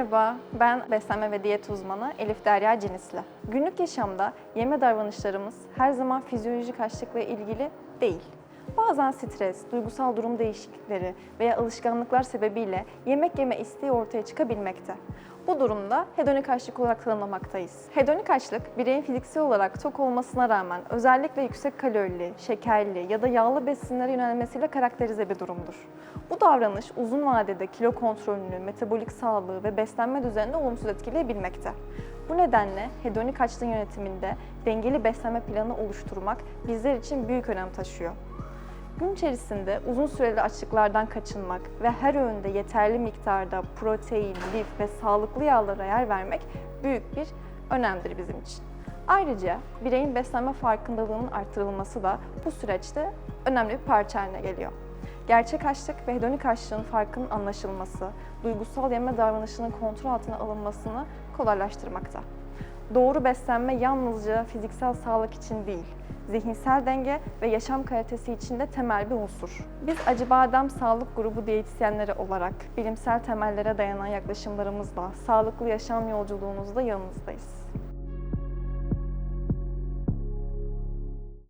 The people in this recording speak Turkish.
Merhaba, ben beslenme ve diyet uzmanı Elif Derya Cinisli. Günlük yaşamda yeme davranışlarımız her zaman fizyolojik açlıkla ilgili değil. Bazen stres, duygusal durum değişiklikleri veya alışkanlıklar sebebiyle yemek yeme isteği ortaya çıkabilmekte. Bu durumda hedonik açlık olarak tanımlamaktayız. Hedonik açlık, bireyin fiziksel olarak tok olmasına rağmen özellikle yüksek kalorili, şekerli ya da yağlı besinlere yönelmesiyle karakterize bir durumdur. Bu davranış uzun vadede kilo kontrolünü, metabolik sağlığı ve beslenme düzenini olumsuz etkileyebilmekte. Bu nedenle hedonik açlığın yönetiminde dengeli beslenme planı oluşturmak bizler için büyük önem taşıyor. Gün içerisinde uzun süreli açlıklardan kaçınmak ve her öğünde yeterli miktarda protein, lif ve sağlıklı yağlara yer vermek büyük bir önemdir bizim için. Ayrıca bireyin beslenme farkındalığının artırılması da bu süreçte önemli bir parça haline geliyor. Gerçek açlık ve hedonik açlığın farkının anlaşılması, duygusal yeme davranışının kontrol altına alınmasını kolaylaştırmakta. Doğru beslenme yalnızca fiziksel sağlık için değil, zihinsel denge ve yaşam kalitesi için de temel bir unsur. Biz Acıbadem Sağlık Grubu diyetisyenleri olarak bilimsel temellere dayanan yaklaşımlarımızla sağlıklı yaşam yolculuğunuzda yanınızdayız.